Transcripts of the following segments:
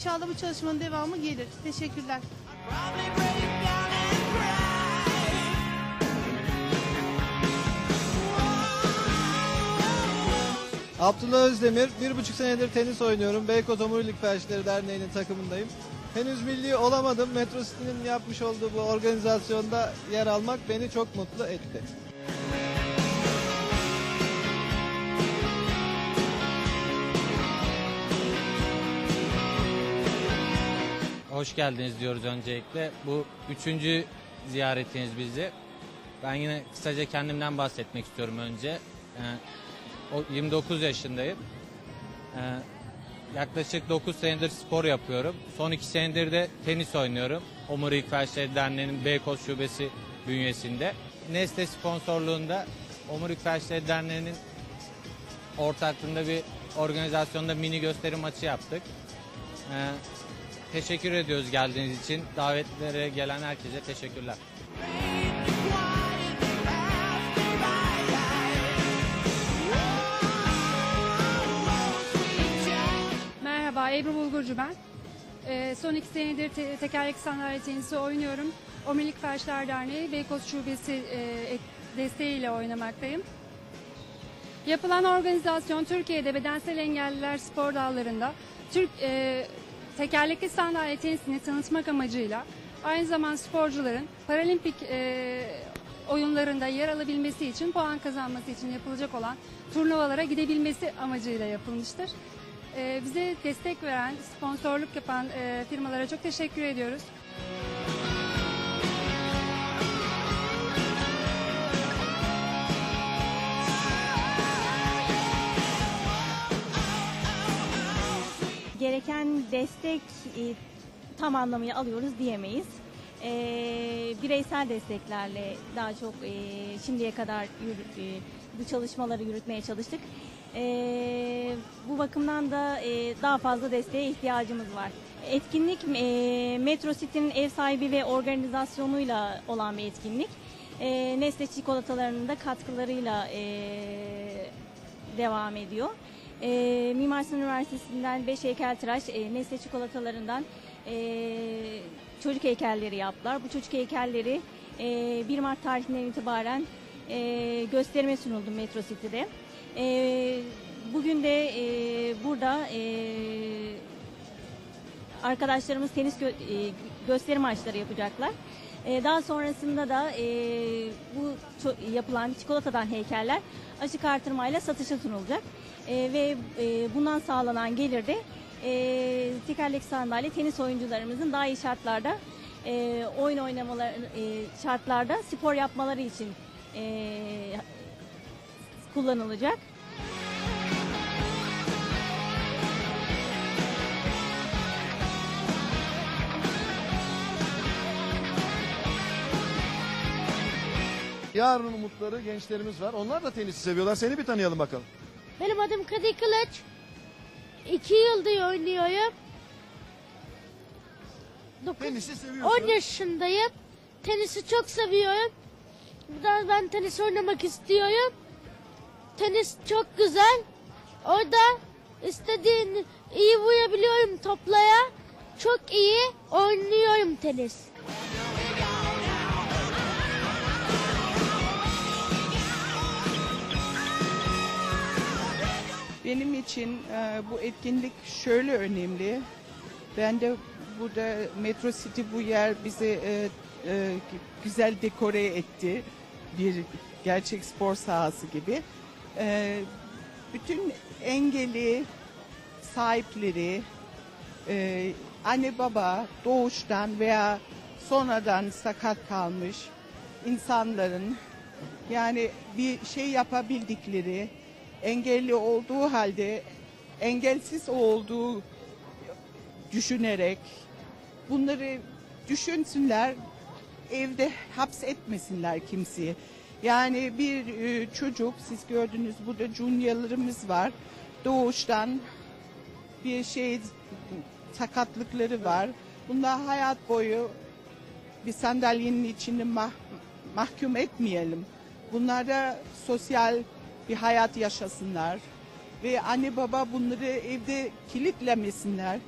İnşallah bu çalışmanın devamı gelir. Teşekkürler. Abdullah Özdemir, bir buçuk senedir tenis oynuyorum. Beykoz Omurilik Felçleri Derneği'nin takımındayım. Henüz milli olamadım. Metro City'nin yapmış olduğu bu organizasyonda yer almak beni çok mutlu etti. Hoş geldiniz diyoruz öncelikle. Bu üçüncü ziyaretiniz bizi. Ben yine kısaca kendimden bahsetmek istiyorum önce. Ee, o 29 yaşındayım. Ee, yaklaşık 9 senedir spor yapıyorum. Son 2 senedir de tenis oynuyorum. Omurilik Felçleri Derneği'nin Beykoz Şubesi bünyesinde. Nestle sponsorluğunda Omurilik Felçleri Derneği'nin ortaklığında bir organizasyonda mini gösteri maçı yaptık. Ee, Teşekkür ediyoruz geldiğiniz için. Davetlere gelen herkese teşekkürler. Merhaba, Ebru Bulgurcu ben. Ee, son iki senedir te- tekerlekli sandalye tenisi oynuyorum. Omurilik Felçler Derneği Beykoz Şubesi e, desteğiyle oynamaktayım. Yapılan organizasyon Türkiye'de bedensel engelliler spor dallarında Türk e, tekerlekli sandalye tenisini tanıtmak amacıyla aynı zamanda sporcuların paralimpik e, oyunlarında yer alabilmesi için puan kazanması için yapılacak olan turnuvalara gidebilmesi amacıyla yapılmıştır. E, bize destek veren, sponsorluk yapan e, firmalara çok teşekkür ediyoruz. gereken destek e, tam anlamıyla alıyoruz diyemeyiz. E, bireysel desteklerle daha çok e, şimdiye kadar yürü- e, bu çalışmaları yürütmeye çalıştık. E, bu bakımdan da e, daha fazla desteğe ihtiyacımız var. Etkinlik e, Metro City'nin ev sahibi ve organizasyonuyla olan bir etkinlik. E, Nestle çikolatalarının da katkılarıyla e, devam ediyor. E, Mimar Sinan Üniversitesi'nden 5 heykeltıraş e, Nestle çikolatalarından e, çocuk heykelleri yaptılar. Bu çocuk heykelleri e, 1 Mart tarihinden itibaren e, gösterime sunuldu Metro City'de. E, bugün de e, burada e, arkadaşlarımız tenis gö- e, gösteri maçları yapacaklar. E, daha sonrasında da e, bu yapılan çikolatadan heykeller açık artırmayla satışa sunulacak. E, ve e, bundan sağlanan gelir de e, tekerlek sandalye tenis oyuncularımızın daha iyi şartlarda e, oyun oynamaları e, şartlarda spor yapmaları için e, kullanılacak. Yarın umutları gençlerimiz var. Onlar da tenisi seviyorlar. Seni bir tanıyalım bakalım. Benim adım Kadir Kılıç. İki yıldır oynuyorum. Dokuz, Tenisi seviyorsun. 10 yaşındayım. Tenisi çok seviyorum. Biraz ben tenis oynamak istiyorum. Tenis çok güzel. Orada istediğin iyi vurabiliyorum toplaya. Çok iyi oynuyorum tenis. Benim için e, bu etkinlik şöyle önemli. Ben de burada Metro City bu yer bizi e, e, güzel dekore etti. Bir gerçek spor sahası gibi. E, bütün engeli sahipleri, e, anne baba doğuştan veya sonradan sakat kalmış insanların yani bir şey yapabildikleri, engelli olduğu halde engelsiz olduğu düşünerek bunları düşünsünler, evde hapsetmesinler kimseyi. Yani bir e, çocuk, siz gördünüz burada juniorlarımız var. Doğuştan bir şey sakatlıkları var. Bunlar hayat boyu bir sandalyenin içinde mah- mahkum etmeyelim. Bunlara sosyal bir hayat yaşasınlar ve anne baba bunları evde kilitlemesinler.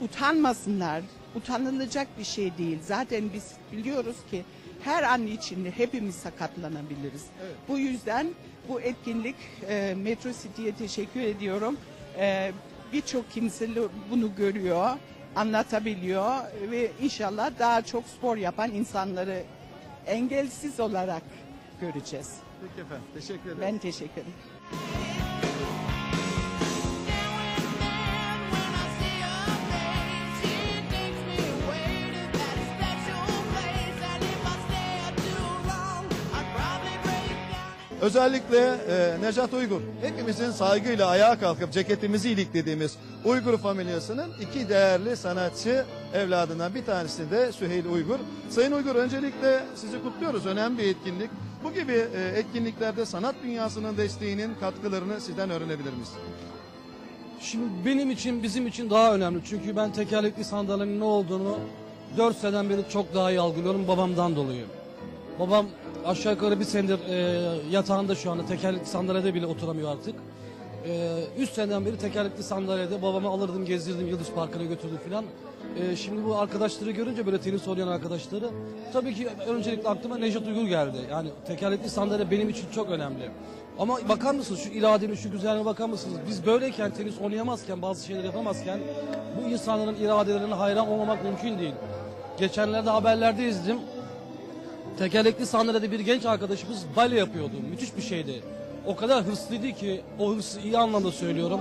utanmasınlar. Utanılacak bir şey değil. Zaten biz biliyoruz ki her an içinde hepimiz sakatlanabiliriz. Bu yüzden bu etkinlik e, Metro City'ye teşekkür ediyorum. E, Birçok kimse bunu görüyor, anlatabiliyor ve inşallah daha çok spor yapan insanları engelsiz olarak göreceğiz. Peki efendim. Teşekkür ederim. Ben teşekkür ederim. Özellikle e, Nejat Uygur, hepimizin saygıyla ayağa kalkıp ceketimizi iliklediğimiz Uygur familyasının iki değerli sanatçı evladından bir tanesi de Süheyl Uygur. Sayın Uygur öncelikle sizi kutluyoruz. Önemli bir etkinlik. Bu gibi e, etkinliklerde sanat dünyasının desteğinin katkılarını sizden öğrenebilir miyiz? Şimdi benim için, bizim için daha önemli. Çünkü ben tekerlekli sandalyenin ne olduğunu 4 seneden beri çok daha iyi algılıyorum babamdan dolayı. Babam aşağı yukarı bir senedir e, yatağında şu anda tekerlekli sandalyede bile oturamıyor artık. 3 seneden beri tekerlekli sandalyede babamı alırdım, gezdirdim, Yıldız Parkı'na götürdüm filan. E, şimdi bu arkadaşları görünce böyle tenis oynayan arkadaşları tabii ki öncelikle aklıma Nejat Uygur geldi. Yani tekerlekli sandalye benim için çok önemli. Ama bakar mısınız şu iradenin şu güzelliğine bakar mısınız? Biz böyleyken tenis oynayamazken bazı şeyler yapamazken bu insanların iradelerine hayran olmamak mümkün değil. Geçenlerde haberlerde izledim. Tekerlekli sandalyede bir genç arkadaşımız bale yapıyordu. Müthiş bir şeydi. O kadar hırslıydı ki o hırsı iyi anlamda söylüyorum.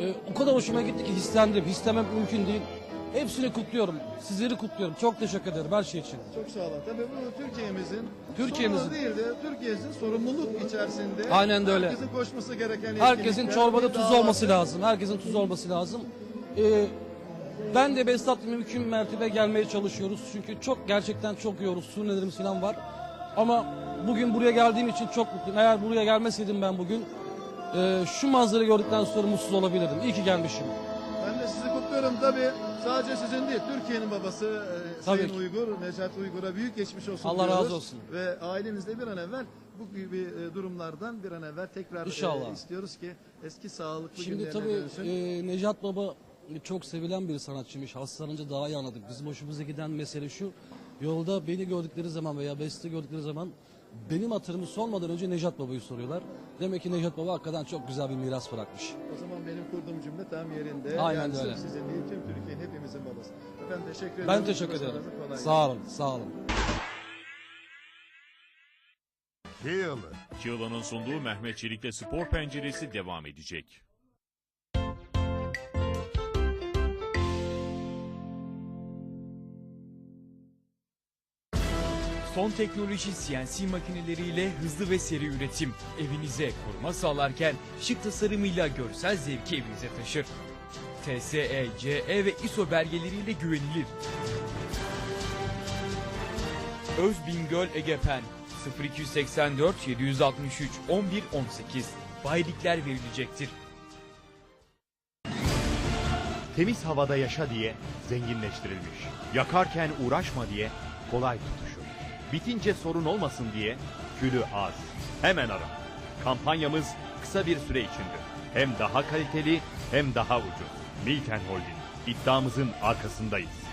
Ee, o kadar hoşuma gitti ki hislendim. Hislemek mümkün değil. Hepsini kutluyorum. Sizleri kutluyorum. Çok teşekkür ederim her şey için. Çok sağ olun. Tabii bu Türkiye'mizin Türkiye'mizin- sorunu değil de Türkiye'mizin sorumluluk içerisinde Aynen de öyle. herkesin koşması gereken Herkesin etkinlikler, çorbada bir tuz olması lazım. Herkesin tuz olması lazım. Ee, ben de Besat mümkün mertebe gelmeye çalışıyoruz. Çünkü çok gerçekten çok yoğunuz. Su nelerimiz falan var. Ama bugün buraya geldiğim için çok mutluyum. Eğer buraya gelmeseydim ben bugün e, şu manzarayı gördükten sonra mutsuz olabilirdim. İyi ki gelmişim. Ben de sizi kutluyorum tabii. Sadece sizin değil, Türkiye'nin babası e, Tabii Sayın ki. Uygur, Necat Uygur'a büyük geçmiş olsun Allah diyoruz. razı olsun. Ve ailenizle bir an evvel bu gibi e, durumlardan bir an evvel tekrar e, İnşallah. istiyoruz ki eski sağlıklı Şimdi günlerine tabii dönsün. e, Necat Baba çok sevilen bir sanatçıymış. Hastalanınca daha iyi anladık. Bizim hoşumuza giden mesele şu. Yolda beni gördükleri zaman veya Beste gördükleri zaman benim hatırımı sormadan önce Necat Baba'yı soruyorlar. Demek ki Necat Baba hakikaten çok güzel bir miras bırakmış. O zaman benim kurduğum cümle tam yerinde. Aynen yani öyle. sizin değil, tüm Türkiye'nin hepimizin babası. Efendim teşekkür ederim. Ben teşekkür ederim. Sağ olun, sağ olun. Kill. Çığla'nın sunduğu Mehmet Çelik'te spor penceresi devam edecek. Son teknoloji CNC makineleriyle hızlı ve seri üretim. Evinize koruma sağlarken şık tasarımıyla görsel zevki evinize taşır. TSE, CE ve ISO belgeleriyle güvenilir. Özbingöl Egepen 0284 763 11 18 bayilikler verilecektir. Temiz havada yaşa diye zenginleştirilmiş. Yakarken uğraşma diye kolay tutuşur. Bitince sorun olmasın diye külü az. Hemen ara. Kampanyamız kısa bir süre içindir. Hem daha kaliteli hem daha ucuz. Milten Holding. İddiamızın arkasındayız.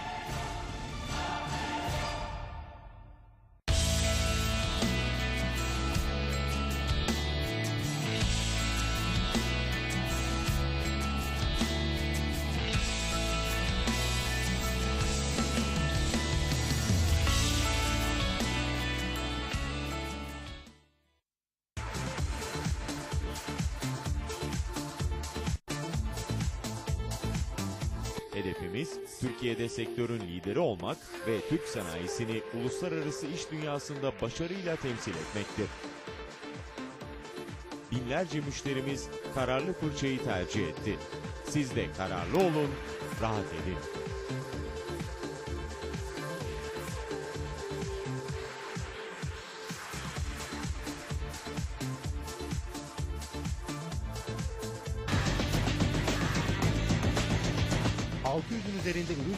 Türkiye'de sektörün lideri olmak ve Türk sanayisini uluslararası iş dünyasında başarıyla temsil etmektir. Binlerce müşterimiz kararlı fırçayı tercih etti. Siz de kararlı olun, rahat edin.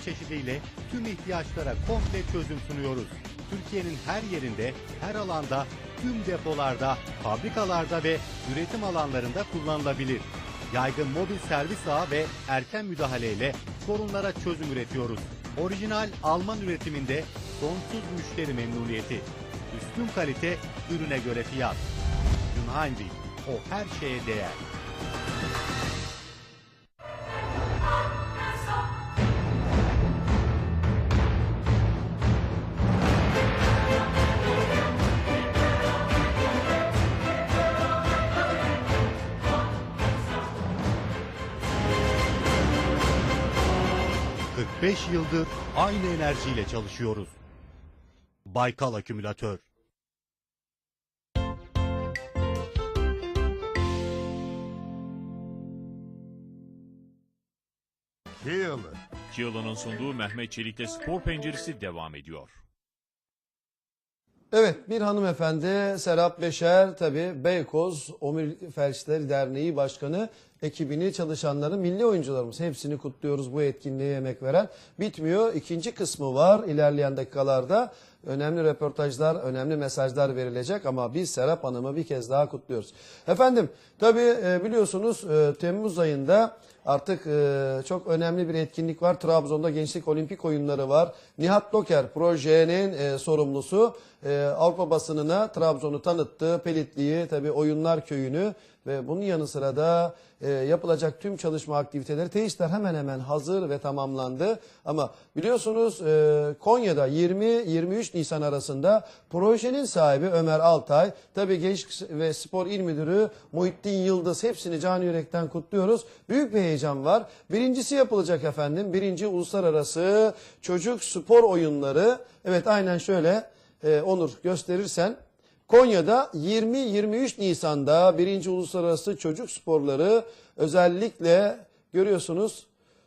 Çeşidiyle tüm ihtiyaçlara komple çözüm sunuyoruz. Türkiye'nin her yerinde, her alanda, tüm depolarda, fabrikalarda ve üretim alanlarında kullanılabilir. Yaygın mobil servis ağı ve erken müdahaleyle sorunlara çözüm üretiyoruz. Orijinal Alman üretiminde sonsuz müşteri memnuniyeti. Üstün kalite, ürüne göre fiyat. Junheimwil, o her şeye değer. ...45 yıldır aynı enerjiyle çalışıyoruz. Baykal Akümülatör Kiyalı. Kiyalı'nın sunduğu Mehmet Çelik'te spor penceresi devam ediyor. Evet bir hanımefendi Serap Beşer tabi Beykoz Omurilik Felçleri Derneği Başkanı ekibini çalışanları milli oyuncularımız hepsini kutluyoruz bu etkinliğe emek veren. Bitmiyor ikinci kısmı var ilerleyen dakikalarda önemli röportajlar önemli mesajlar verilecek ama biz Serap Hanım'ı bir kez daha kutluyoruz. Efendim tabi biliyorsunuz e, Temmuz ayında Artık e, çok önemli bir etkinlik var. Trabzon'da Gençlik Olimpik Oyunları var. Nihat Doker projenin e, sorumlusu e, Avrupa basınına Trabzon'u tanıttı. Pelitli'yi, tabii Oyunlar Köyü'nü ve bunun yanı sıra da e, yapılacak tüm çalışma aktiviteleri tesisler hemen hemen hazır ve tamamlandı. Ama biliyorsunuz e, Konya'da 20-23 Nisan arasında projenin sahibi Ömer Altay, tabii Genç ve Spor İl Müdürü Muhittin Yıldız hepsini can yürekten kutluyoruz. Büyük bir heyecan var. Birincisi yapılacak efendim. Birinci Uluslararası Çocuk Spor Oyunları. Evet aynen şöyle e, Onur gösterirsen. Konya'da 20-23 Nisan'da birinci Uluslararası Çocuk Sporları özellikle görüyorsunuz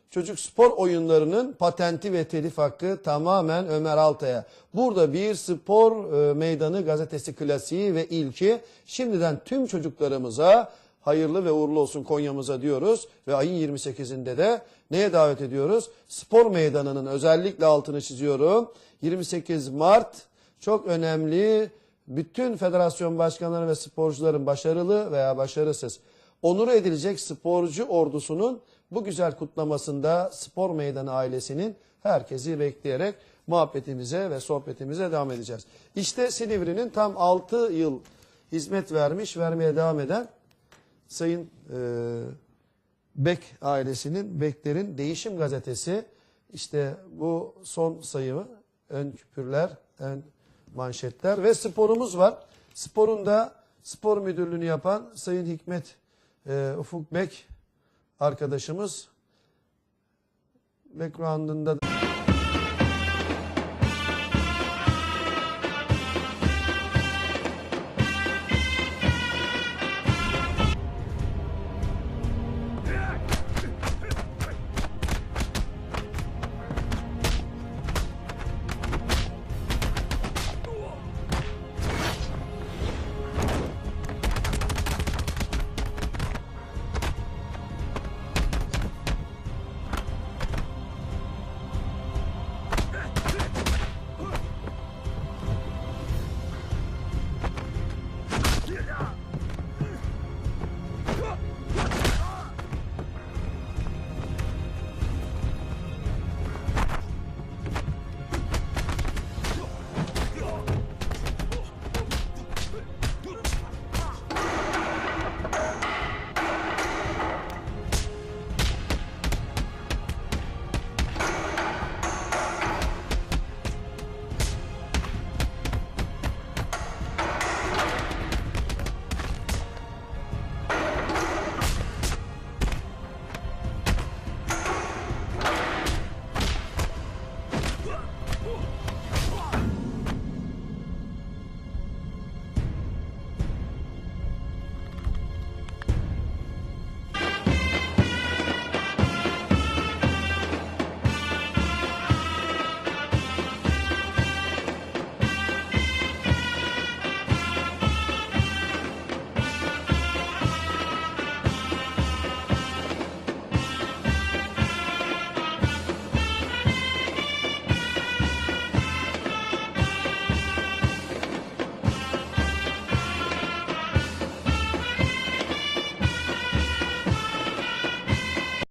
çocuk spor oyunlarının patenti ve telif hakkı tamamen Ömer Altay'a. Burada bir spor e, meydanı gazetesi klasiği ve ilki şimdiden tüm çocuklarımıza hayırlı ve uğurlu olsun Konya'mıza diyoruz ve ayın 28'inde de neye davet ediyoruz? Spor meydanının özellikle altını çiziyorum. 28 Mart çok önemli bütün federasyon başkanları ve sporcuların başarılı veya başarısız onur edilecek sporcu ordusunun bu güzel kutlamasında spor meydanı ailesinin herkesi bekleyerek muhabbetimize ve sohbetimize devam edeceğiz. İşte Silivri'nin tam 6 yıl hizmet vermiş, vermeye devam eden Sayın e, Bek ailesinin, Bekler'in Değişim Gazetesi. İşte bu son sayımı, ön küpürler, ön manşetler ve sporumuz var. Sporun da spor müdürlüğünü yapan Sayın Hikmet e, Ufuk Bek arkadaşımız background'ında da...